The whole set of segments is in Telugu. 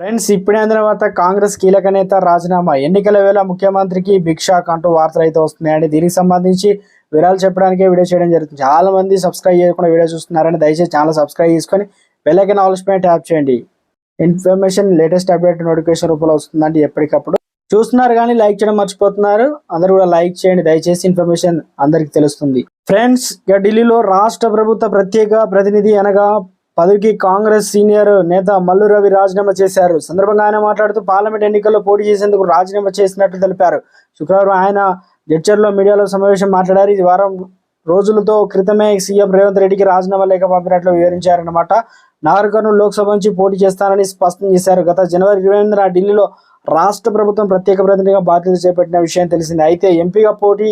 ఫ్రెండ్స్ ఇప్పుడే అందిన వార్త కాంగ్రెస్ కీలక నేత రాజీనామా. ఎన్నికల వేళ ముఖ్యమంత్రికి బిగ్ షాక్ అంటూ వార్తలు అయితే వస్తున్నాయండి. దీనికి సంబంధించి వివరాలు చెప్పడానికే వీడియో చేయడం జరుగుతుంది. చాలా మంది సబ్స్క్రైబ్ చేయకుండా వీడియో చూస్తున్నారని దయచేసి ఛానల్ సబ్స్క్రైబ్ చేసుకొని బెల్లైకన్ ఆల్స్ పైన ట్యాప్ చేయండి. ఇన్ఫర్మేషన్ లేటెస్ట్ అప్డేట్ నోటిఫికేషన్ రూపంలో వస్తుందండి ఎప్పటికప్పుడు. చూస్తున్నారు కానీ లైక్ చేయడం మర్చిపోతున్నారు. అందరూ కూడా లైక్ చేయండి. దయచేసి ఇన్ఫర్మేషన్ అందరికి తెలుస్తుంది. ఫ్రెండ్స్ ఇక ఢిల్లీలో రాష్ట్ర ప్రభుత్వ ప్రత్యేక ప్రతినిధి అనగా పదవికి కాంగ్రెస్ సీనియర్ నేత మల్లు రవి రాజీనామా చేశారు. సందర్భంగా ఆయన మాట్లాడుతూ పార్లమెంట్ ఎన్నికల్లో పోటీ చేసేందుకు రాజీనామా చేసినట్లు తెలిపారు. శుక్రవారం ఆయన జడ్చర్లో మీడియాలో సమావేశం మాట్లాడారు. ఇది వారం రోజులతో క్రితమే సీఎం రేవంత్ రెడ్డికి రాజీనామా లేఖ పంపినట్లు వివరించారన్నమాట. నాగర్ కర్నూలు లోక్సభ నుంచి పోటీ చేస్తానని స్పష్టం చేశారు. గత జనవరి ఇరవై ఎనిమిదిన ఢిల్లీలో రాష్ట్ర ప్రభుత్వం ప్రత్యేక ప్రతినిధిగా బాధ్యత చేపట్టిన విషయం తెలిసిందే. అయితే ఎంపీగా పోటీ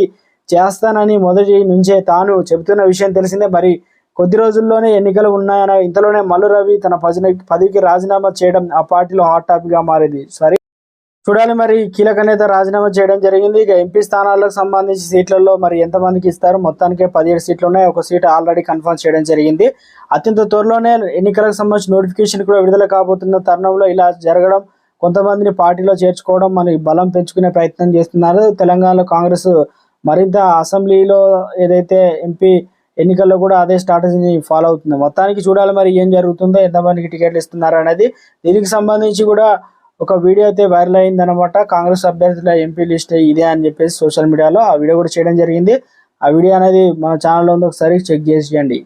చేస్తానని మొదటి నుంచే తాను చెబుతున్న విషయం తెలిసిందే. మరి కొద్ది రోజుల్లోనే ఎన్నికలు ఉన్నాయని ఇంతలోనే మల్లు రవి తన పది పదవికి రాజీనామా చేయడం ఆ పార్టీలో హాట్ టాపిక్గా మారింది. సరే చూడాలి మరి కీలక నేత రాజీనామా చేయడం జరిగింది. ఇక ఎంపీ స్థానాలకు సంబంధించి సీట్లలో మరి ఎంతమందికి ఇస్తారు? మొత్తానికి పదిహేడు సీట్లు ఉన్నాయి ఒక సీట్ ఆల్రెడీ కన్ఫర్మ్ చేయడం జరిగింది. అత్యంత త్వరలోనే ఎన్నికలకు సంబంధించి నోటిఫికేషన్ కూడా విడుదల కాబోతున్న తరుణంలో ఇలా జరగడం కొంతమందిని పార్టీలో చేర్చుకోవడం మరి బలం పెంచుకునే ప్రయత్నం చేస్తున్నారు. తెలంగాణలో కాంగ్రెస్ మరింత అసెంబ్లీలో ఏదైతే ఎంపీ ఎన్నికల్లో కూడా అదే స్ట్రాటజీని ఫాలో అవుతుంది. మొత్తానికి చూడాలి మరి ఏం జరుగుతుందో ఎంతమందికి టికెట్లు ఇస్తున్నారు అనేది. దీనికి సంబంధించి కూడా ఒక వీడియో అయితే వైరల్ అయింది అనమాట కాంగ్రెస్ అభ్యర్థుల ఎంపీ లిస్ట్ ఇదే అని చెప్పేసి సోషల్ మీడియాలో ఆ వీడియో కూడా చేయడం జరిగింది. ఆ వీడియో అనేది మన ఛానల్లో ఉంది. ఒకసారి చెక్ చేసి చేయండి.